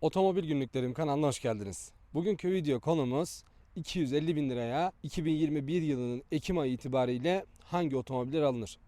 Otomobil Günlüklerim kanalına hoş geldiniz. Bugünkü video konumuz 250 bin liraya 2021 yılının Ekim ayı itibariyle hangi otomobiller alınır?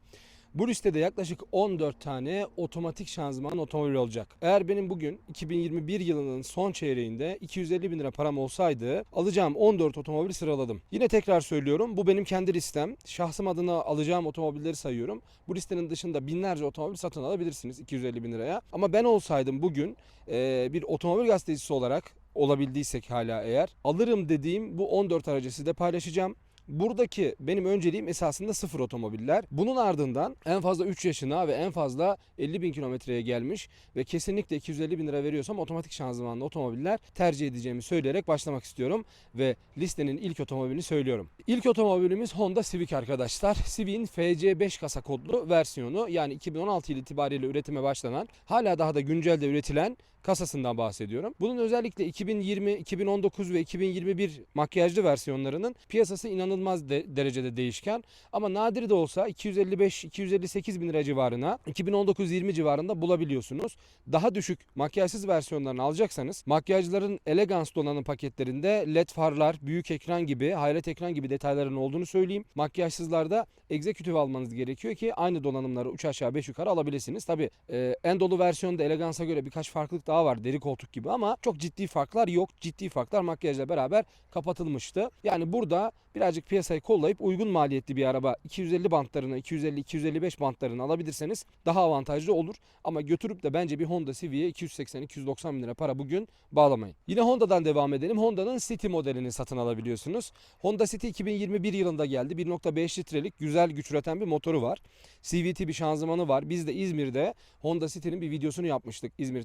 Bu listede yaklaşık 14 tane otomatik şanzıman otomobil olacak. Eğer benim bugün 2021 yılının son çeyreğinde 250 bin lira param olsaydı alacağım 14 otomobil sıraladım. Yine tekrar söylüyorum bu benim kendi listem. Şahsım adına alacağım otomobilleri sayıyorum. Bu listenin dışında binlerce otomobil satın alabilirsiniz 250 bin liraya. Ama ben olsaydım bugün eee, bir otomobil gazetecisi olarak olabildiysek hala eğer alırım dediğim bu 14 aracı size paylaşacağım. Buradaki benim önceliğim esasında sıfır otomobiller. Bunun ardından en fazla 3 yaşına ve en fazla 50 bin kilometreye gelmiş ve kesinlikle 250 bin lira veriyorsam otomatik şanzımanlı otomobiller tercih edeceğimi söyleyerek başlamak istiyorum. Ve listenin ilk otomobilini söylüyorum. İlk otomobilimiz Honda Civic arkadaşlar. Civic'in FC5 kasa kodlu versiyonu yani 2016 yılı itibariyle üretime başlanan hala daha da güncelde üretilen kasasından bahsediyorum. Bunun özellikle 2020, 2019 ve 2021 makyajlı versiyonlarının piyasası inanılmaz de- derecede değişken. Ama nadir de olsa 255-258 bin lira civarına 2019-20 civarında bulabiliyorsunuz. Daha düşük makyajsız versiyonlarını alacaksanız makyajların elegans donanım paketlerinde led farlar, büyük ekran gibi, hayret ekran gibi detayların olduğunu söyleyeyim. Makyajsızlarda executive almanız gerekiyor ki aynı donanımları 3 aşağı 5 yukarı alabilirsiniz. Tabi en dolu versiyonda elegansa göre birkaç farklılık daha var deri koltuk gibi ama çok ciddi farklar yok. Ciddi farklar makyajla beraber kapatılmıştı. Yani burada birazcık piyasayı kollayıp uygun maliyetli bir araba 250 bantlarını 250-255 bantlarını alabilirseniz daha avantajlı olur. Ama götürüp de bence bir Honda Civic'e 280-290 bin lira para bugün bağlamayın. Yine Honda'dan devam edelim. Honda'nın City modelini satın alabiliyorsunuz. Honda City 2021 yılında geldi. 1.5 litrelik güzel güç üreten bir motoru var. CVT bir şanzımanı var. Biz de İzmir'de Honda City'nin bir videosunu yapmıştık İzmir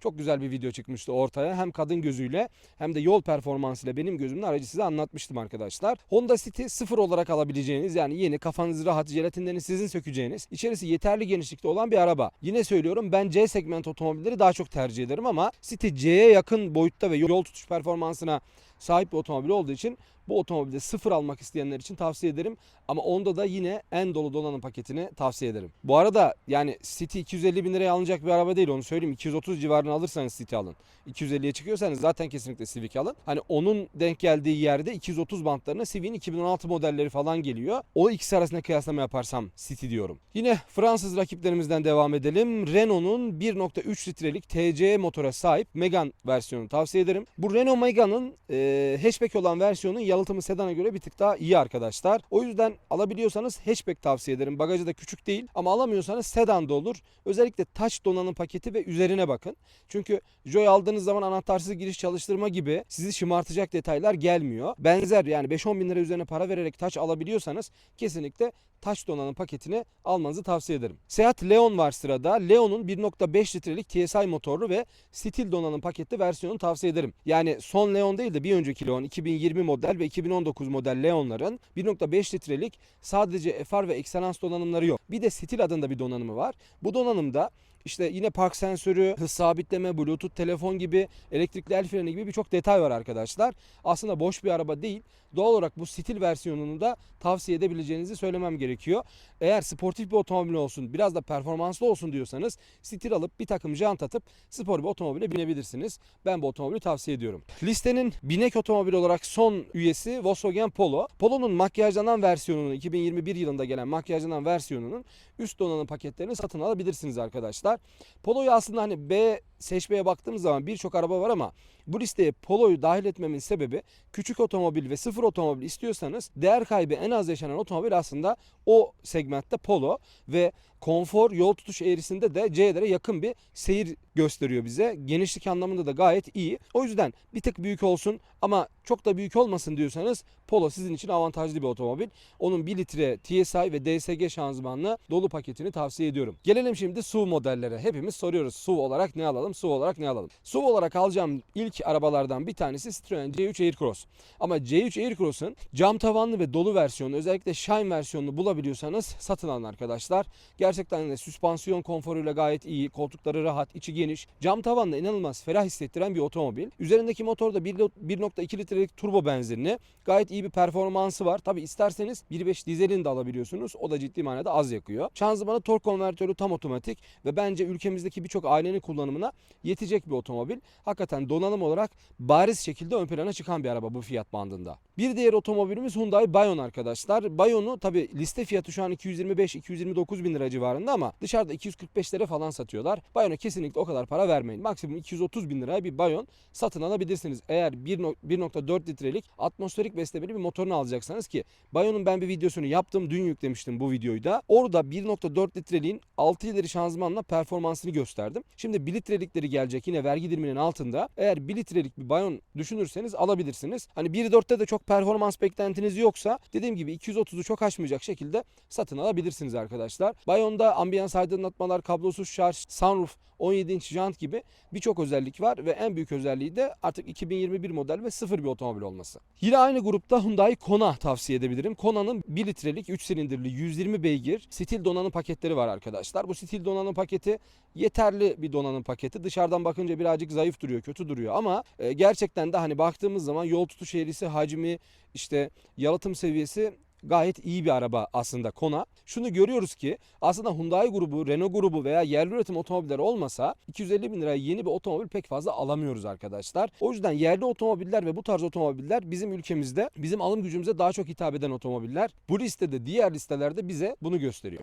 Çok güzel bir video çıkmıştı ortaya. Hem kadın gözüyle hem de yol performansıyla benim gözümle aracı size anlatmıştım arkadaşlar. Honda City sıfır olarak alabileceğiniz yani yeni kafanız rahat jelatinlerini sizin sökeceğiniz içerisi yeterli genişlikte olan bir araba. Yine söylüyorum ben C segment otomobilleri daha çok tercih ederim ama City C'ye yakın boyutta ve yol tutuş performansına sahip bir otomobil olduğu için bu otomobilde sıfır almak isteyenler için tavsiye ederim. Ama onda da yine en dolu donanım paketini tavsiye ederim. Bu arada yani City 250 bin liraya alınacak bir araba değil onu söyleyeyim. 230 civarını alırsanız City alın. 250'ye çıkıyorsanız zaten kesinlikle Civic alın. Hani onun denk geldiği yerde 230 bantlarına Civic'in 2016 modelleri falan geliyor. O ikisi arasında kıyaslama yaparsam City diyorum. Yine Fransız rakiplerimizden devam edelim. Renault'un 1.3 litrelik TC motora sahip Megane versiyonunu tavsiye ederim. Bu Renault Megane'ın e, hatchback olan versiyonu yalıtımı sedana göre bir tık daha iyi arkadaşlar. O yüzden alabiliyorsanız hatchback tavsiye ederim. Bagajı da küçük değil ama alamıyorsanız sedan da olur. Özellikle taş donanım paketi ve üzerine bakın. Çünkü Joy aldığınız zaman anahtarsız giriş çalıştırma gibi sizi şımartacak detaylar gelmiyor. Benzer yani 5-10 bin lira üzerine para vererek taç alabiliyorsanız kesinlikle taş donanım paketini almanızı tavsiye ederim. Seat Leon var sırada. Leon'un 1.5 litrelik TSI motorlu ve stil donanım paketli versiyonunu tavsiye ederim. Yani son Leon değil de bir önceki Leon 2020 model ve 2019 model Leon'ların 1.5 litrelik sadece FR ve Excellence donanımları yok. Bir de stil adında bir donanımı var. Bu donanımda işte yine park sensörü, hız sabitleme, bluetooth telefon gibi, elektrikli el freni gibi birçok detay var arkadaşlar. Aslında boş bir araba değil. Doğal olarak bu stil versiyonunu da tavsiye edebileceğinizi söylemem gerekiyor. Eğer sportif bir otomobil olsun, biraz da performanslı olsun diyorsanız stil alıp bir takım jant atıp spor bir otomobile binebilirsiniz. Ben bu otomobili tavsiye ediyorum. Listenin binek otomobil olarak son üyesi Volkswagen Polo. Polo'nun makyajlanan versiyonunun 2021 yılında gelen makyajlanan versiyonunun üst donanım paketlerini satın alabilirsiniz arkadaşlar. Polo'yu aslında hani B seçmeye baktığımız zaman birçok araba var ama bu listeye Polo'yu dahil etmemin sebebi küçük otomobil ve sıfır otomobil istiyorsanız değer kaybı en az yaşanan otomobil aslında o segmentte Polo ve konfor yol tutuş eğrisinde de C'lere yakın bir seyir gösteriyor bize. Genişlik anlamında da gayet iyi. O yüzden bir tık büyük olsun ama çok da büyük olmasın diyorsanız Polo sizin için avantajlı bir otomobil. Onun 1 litre TSI ve DSG şanzımanlı dolu paketini tavsiye ediyorum. Gelelim şimdi SUV modellere. Hepimiz soruyoruz SUV olarak ne alalım, SUV olarak ne alalım. SUV olarak alacağım ilk arabalardan bir tanesi Citroen C3 Aircross. Ama C3 Aircross'un cam tavanlı ve dolu versiyonu özellikle Shine versiyonunu bulabiliyorsanız satın alın arkadaşlar. Gerçekten de süspansiyon konforuyla gayet iyi, koltukları rahat, içi geniş. Cam tavanla inanılmaz ferah hissettiren bir otomobil. Üzerindeki motor da 1.2 litrelik turbo benzinli. Gayet iyi bir performansı var. Tabi isterseniz 1.5 dizelini de alabiliyorsunuz. O da ciddi manada az yakıyor. Şanzımanı tork konvertörü tam otomatik ve bence ülkemizdeki birçok ailenin kullanımına yetecek bir otomobil. Hakikaten donanım olarak bariz şekilde ön plana çıkan bir araba bu fiyat bandında. Bir diğer otomobilimiz Hyundai Bayon arkadaşlar. Bayon'u tabi liste fiyatı şu an 225-229 bin lira civarında ama dışarıda 245 lira falan satıyorlar. Bayon'a kesinlikle o kadar para vermeyin. Maksimum 230 bin liraya bir Bayon satın alabilirsiniz. Eğer 1.4 litrelik atmosferik beslemeli bir motorunu alacaksanız ki Bayon'un ben bir videosunu yaptım. Dün yüklemiştim bu videoyu da. Orada 1.4 litreliğin 6 ileri şanzımanla performansını gösterdim. Şimdi 1 litrelikleri gelecek yine vergi diliminin altında. Eğer 1 litrelik bir Bayon düşünürseniz alabilirsiniz. Hani 1.4'te de çok performans beklentiniz yoksa dediğim gibi 230'u çok aşmayacak şekilde satın alabilirsiniz arkadaşlar. Bayon'da ambiyans aydınlatmalar, kablosuz şarj, sunroof, 17 inç jant gibi birçok özellik var ve en büyük özelliği de artık 2021 model ve sıfır bir otomobil olması. Yine aynı grupta Hyundai Kona tavsiye edebilirim. Kona'nın 1 litrelik 3 silindirli 120 beygir stil donanım paketleri var arkadaşlar. Bu stil donanım paketi yeterli bir donanım paketi. Dışarıdan bakınca birazcık zayıf duruyor, kötü duruyor. Ama e, gerçekten de hani baktığımız zaman yol tutuş eğrisi, hacmi, işte yalıtım seviyesi gayet iyi bir araba aslında Kona. Şunu görüyoruz ki aslında Hyundai grubu, Renault grubu veya yerli üretim otomobiller olmasa 250 bin liraya yeni bir otomobil pek fazla alamıyoruz arkadaşlar. O yüzden yerli otomobiller ve bu tarz otomobiller bizim ülkemizde bizim alım gücümüze daha çok hitap eden otomobiller. Bu listede diğer listelerde bize bunu gösteriyor.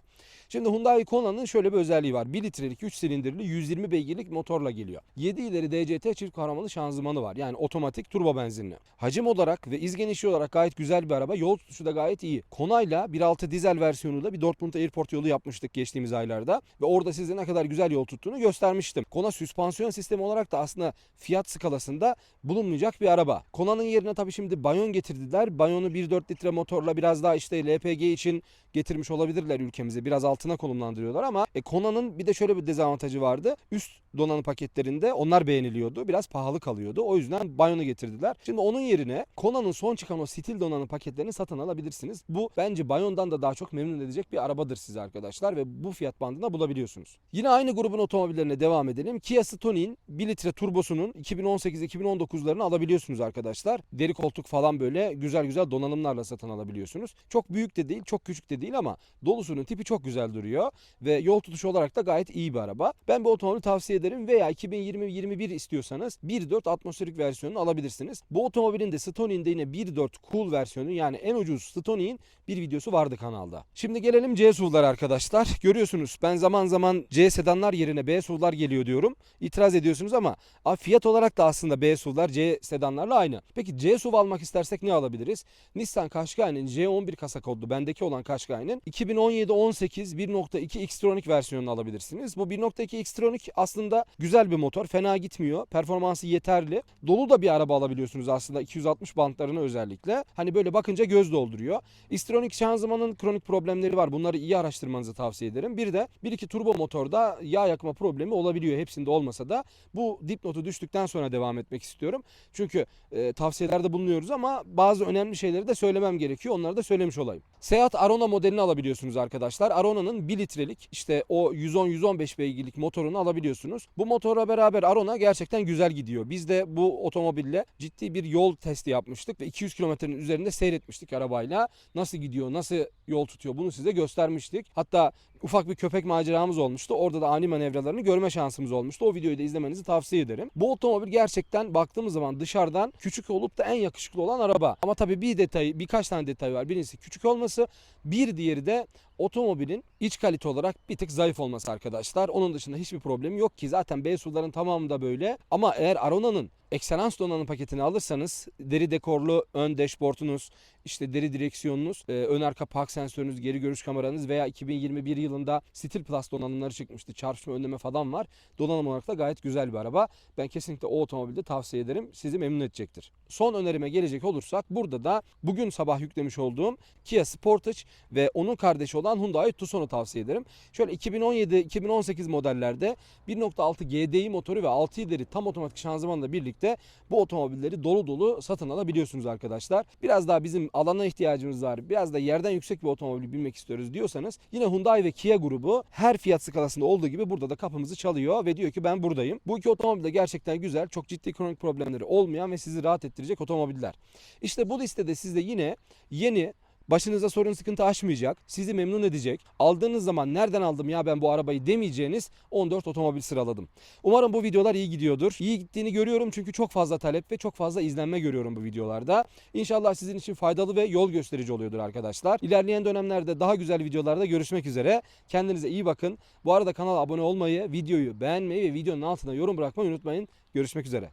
Şimdi Hyundai Kona'nın şöyle bir özelliği var. 1 litrelik 3 silindirli 120 beygirlik motorla geliyor. 7 ileri DCT çift kahramanlı şanzımanı var. Yani otomatik turbo benzinli. Hacim olarak ve iz genişliği olarak gayet güzel bir araba. Yol tutuşu da gayet iyi. Kona'yla 1.6 dizel versiyonuyla bir Dortmund Airport yolu yapmıştık geçtiğimiz aylarda. Ve orada size ne kadar güzel yol tuttuğunu göstermiştim. Kona süspansiyon sistemi olarak da aslında fiyat skalasında bulunmayacak bir araba. Kona'nın yerine tabii şimdi Bayon getirdiler. Bayon'u 1.4 litre motorla biraz daha işte LPG için getirmiş olabilirler ülkemize. Biraz altına konumlandırıyorlar ama e, Kona'nın bir de şöyle bir dezavantajı vardı. Üst donanım paketlerinde onlar beğeniliyordu. Biraz pahalı kalıyordu. O yüzden Bayon'u getirdiler. Şimdi onun yerine Kona'nın son çıkan o stil donanım paketlerini satın alabilirsiniz. Bu bence Bayon'dan da daha çok memnun edecek bir arabadır size arkadaşlar ve bu fiyat bandında bulabiliyorsunuz. Yine aynı grubun otomobillerine devam edelim. Kia Stoni'nin 1 litre turbosunun 2018-2019'larını alabiliyorsunuz arkadaşlar. Deri koltuk falan böyle güzel güzel donanımlarla satın alabiliyorsunuz. Çok büyük de değil, çok küçük de değil ama dolusunun tipi çok güzel duruyor ve yol tutuşu olarak da gayet iyi bir araba. Ben bu otomobili tavsiye ederim veya 2020-21 istiyorsanız 1.4 atmosferik versiyonunu alabilirsiniz. Bu otomobilin de Stoni'nin de yine 1.4 cool versiyonu yani en ucuz Stoni'nin bir videosu vardı kanalda. Şimdi gelelim C SUV'lara arkadaşlar. Görüyorsunuz ben zaman zaman C sedanlar yerine B SUV'lar geliyor diyorum. İtiraz ediyorsunuz ama fiyat olarak da aslında B SUV'lar C sedanlarla aynı. Peki C SUV almak istersek ne alabiliriz? Nissan Qashqai'nin C11 kasa kodlu bendeki olan Qashqai'nin 2017-18 1.2 Xtronic versiyonunu alabilirsiniz. Bu 1.2 Xtronic aslında güzel bir motor. Fena gitmiyor. Performansı yeterli. Dolu da bir araba alabiliyorsunuz aslında 260 bantlarını özellikle. Hani böyle bakınca göz dolduruyor. Xtronic şanzımanın kronik problemleri var. Bunları iyi araştırmanızı tavsiye ederim. Bir de 1.2 turbo motorda yağ yakma problemi olabiliyor. Hepsinde olmasa da bu dipnotu düştükten sonra devam etmek istiyorum. Çünkü e, tavsiyelerde bulunuyoruz ama bazı önemli şeyleri de söylemem gerekiyor. Onları da söylemiş olayım. Seat Arona modelini alabiliyorsunuz arkadaşlar. Arona'nın 1 litrelik işte o 110-115 beygirlik motorunu alabiliyorsunuz. Bu motorla beraber Arona gerçekten güzel gidiyor. Biz de bu otomobille ciddi bir yol testi yapmıştık ve 200 kilometrenin üzerinde seyretmiştik arabayla. Nasıl gidiyor, nasıl yol tutuyor bunu size göstermiştik. Hatta ufak bir köpek maceramız olmuştu. Orada da ani manevralarını görme şansımız olmuştu. O videoyu da izlemenizi tavsiye ederim. Bu otomobil gerçekten baktığımız zaman dışarıdan küçük olup da en yakışıklı olan araba. Ama tabii bir detay, birkaç tane detay var. Birincisi küçük olması, bir diğeri de otomobilin iç kalite olarak bir tık zayıf olması arkadaşlar. Onun dışında hiçbir problemi yok ki zaten B SUV'ların tamamı da böyle. Ama eğer Arona'nın Excellence donanım paketini alırsanız deri dekorlu ön dashboardunuz, işte deri direksiyonunuz, e, ön arka park sensörünüz, geri görüş kameranız veya 2021 yılında Steel Plus donanımları çıkmıştı. Çarpışma önleme falan var. Donanım olarak da gayet güzel bir araba. Ben kesinlikle o otomobilde tavsiye ederim. Sizi memnun edecektir. Son önerime gelecek olursak burada da bugün sabah yüklemiş olduğum Kia Sportage ve onun kardeşi olan Hyundai Tucson'u tavsiye ederim. Şöyle 2017-2018 modellerde 1.6 GDI motoru ve 6 ileri tam otomatik şanzımanla birlikte bu otomobilleri dolu dolu satın alabiliyorsunuz arkadaşlar. Biraz daha bizim alana ihtiyacımız var. Biraz da yerden yüksek bir otomobil binmek istiyoruz diyorsanız yine Hyundai ve Kia grubu her fiyat skalasında olduğu gibi burada da kapımızı çalıyor ve diyor ki ben buradayım. Bu iki otomobil de gerçekten güzel, çok ciddi kronik problemleri olmayan ve sizi rahat ettirecek otomobiller. İşte bu listede sizde yine yeni başınıza sorun sıkıntı aşmayacak, sizi memnun edecek, aldığınız zaman nereden aldım ya ben bu arabayı demeyeceğiniz 14 otomobil sıraladım. Umarım bu videolar iyi gidiyordur. İyi gittiğini görüyorum çünkü çok fazla talep ve çok fazla izlenme görüyorum bu videolarda. İnşallah sizin için faydalı ve yol gösterici oluyordur arkadaşlar. İlerleyen dönemlerde daha güzel videolarda görüşmek üzere. Kendinize iyi bakın. Bu arada kanala abone olmayı, videoyu beğenmeyi ve videonun altına yorum bırakmayı unutmayın. Görüşmek üzere.